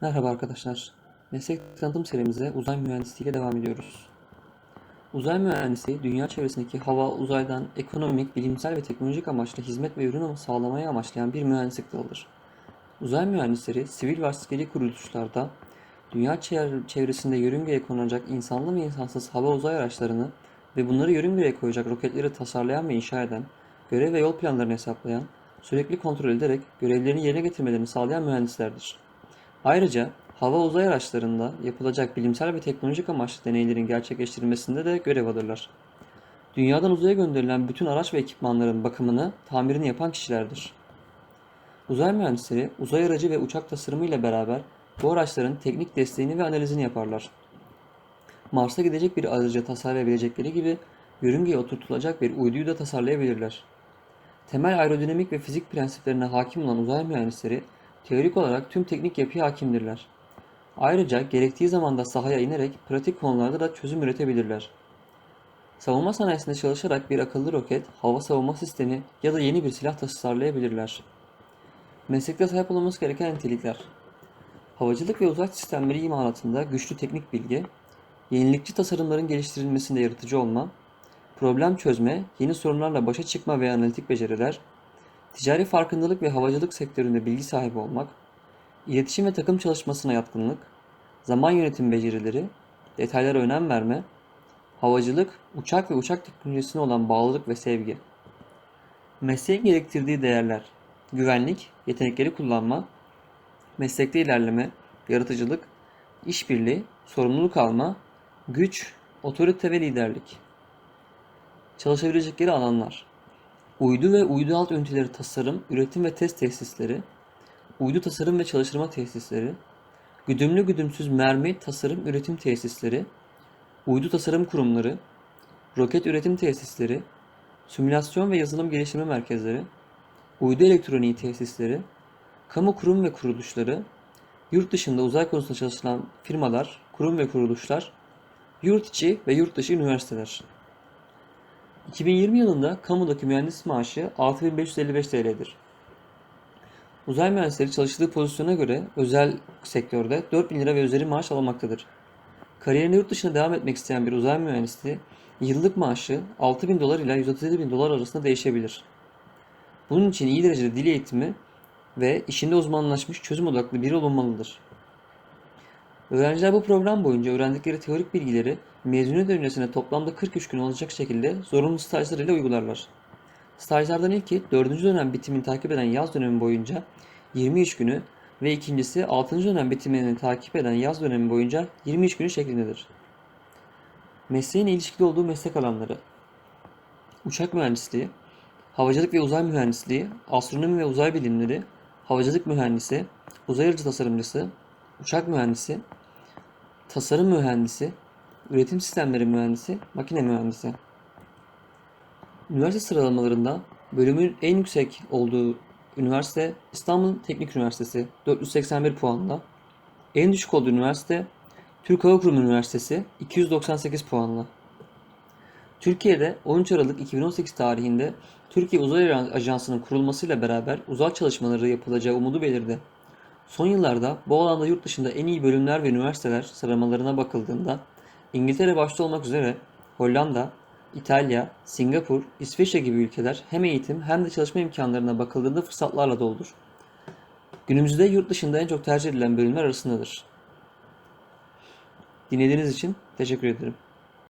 Merhaba arkadaşlar. Meslek tanıtım serimize uzay mühendisliğiyle devam ediyoruz. Uzay mühendisliği, dünya çevresindeki hava, uzaydan ekonomik, bilimsel ve teknolojik amaçlı hizmet ve ürün sağlamayı amaçlayan bir mühendislik dalıdır. Uzay mühendisleri, sivil ve askeri kuruluşlarda, dünya çev- çevresinde yörüngeye konulacak insanlı ve insansız hava uzay araçlarını ve bunları yörüngeye koyacak roketleri tasarlayan ve inşa eden, görev ve yol planlarını hesaplayan, sürekli kontrol ederek görevlerini yerine getirmelerini sağlayan mühendislerdir. Ayrıca hava uzay araçlarında yapılacak bilimsel ve teknolojik amaçlı deneylerin gerçekleştirilmesinde de görev alırlar. Dünyadan uzaya gönderilen bütün araç ve ekipmanların bakımını, tamirini yapan kişilerdir. Uzay mühendisleri uzay aracı ve uçak tasarımı ile beraber bu araçların teknik desteğini ve analizini yaparlar. Mars'a gidecek bir aracı tasarlayabilecekleri gibi yörüngeye oturtulacak bir uyduyu da tasarlayabilirler. Temel aerodinamik ve fizik prensiplerine hakim olan uzay mühendisleri teorik olarak tüm teknik yapıya hakimdirler. Ayrıca gerektiği zamanda sahaya inerek pratik konularda da çözüm üretebilirler. Savunma sanayisinde çalışarak bir akıllı roket, hava savunma sistemi ya da yeni bir silah tasarlayabilirler. Meslekte sahip olması gereken nitelikler. Havacılık ve uzay sistemleri imalatında güçlü teknik bilgi, yenilikçi tasarımların geliştirilmesinde yaratıcı olma, problem çözme, yeni sorunlarla başa çıkma ve analitik beceriler, ticari farkındalık ve havacılık sektöründe bilgi sahibi olmak, iletişim ve takım çalışmasına yatkınlık, zaman yönetim becerileri, detaylara önem verme, havacılık, uçak ve uçak teknolojisine olan bağlılık ve sevgi. Mesleğin gerektirdiği değerler, güvenlik, yetenekleri kullanma, meslekte ilerleme, yaratıcılık, işbirliği, sorumluluk alma, güç, otorite ve liderlik. Çalışabilecekleri alanlar. Uydu ve uydu alt üniteleri tasarım, üretim ve test tesisleri, uydu tasarım ve çalıştırma tesisleri, güdümlü güdümsüz mermi tasarım üretim tesisleri, uydu tasarım kurumları, roket üretim tesisleri, simülasyon ve yazılım geliştirme merkezleri, uydu elektroniği tesisleri, kamu kurum ve kuruluşları, yurt dışında uzay konusunda çalışılan firmalar, kurum ve kuruluşlar, yurt içi ve yurt dışı üniversiteler. 2020 yılında kamudaki mühendis maaşı 6555 TL'dir. Uzay mühendisleri çalıştığı pozisyona göre özel sektörde 4000 lira ve üzeri maaş almaktadır. Kariyerine yurt dışına devam etmek isteyen bir uzay mühendisi yıllık maaşı 6000 dolar ile 137 bin dolar arasında değişebilir. Bunun için iyi derecede dil eğitimi ve işinde uzmanlaşmış çözüm odaklı biri olunmalıdır. Öğrenciler bu program boyunca öğrendikleri teorik bilgileri mezuniyet öncesine toplamda 43 gün olacak şekilde zorunlu stajlar ile uygularlar. Stajlardan ilki 4. dönem bitimini takip eden yaz dönemi boyunca 23 günü ve ikincisi 6. dönem bitimini takip eden yaz dönemi boyunca 23 günü şeklindedir. Mesleğin ilişkili olduğu meslek alanları Uçak mühendisliği, havacılık ve uzay mühendisliği, astronomi ve uzay bilimleri, havacılık mühendisi, uzay aracı tasarımcısı, uçak mühendisi, tasarım mühendisi, üretim sistemleri mühendisi, makine mühendisi. Üniversite sıralamalarında bölümün en yüksek olduğu üniversite İstanbul Teknik Üniversitesi 481 puanla. En düşük olduğu üniversite Türk Hava Kurumu Üniversitesi 298 puanla. Türkiye'de 13 Aralık 2018 tarihinde Türkiye Uzay Ajansı'nın kurulmasıyla beraber uzay çalışmaları yapılacağı umudu belirdi. Son yıllarda bu alanda yurt dışında en iyi bölümler ve üniversiteler sıralamalarına bakıldığında İngiltere başta olmak üzere Hollanda, İtalya, Singapur, İsveçre gibi ülkeler hem eğitim hem de çalışma imkanlarına bakıldığında fırsatlarla doldur. Günümüzde yurt dışında en çok tercih edilen bölümler arasındadır. Dinlediğiniz için teşekkür ederim.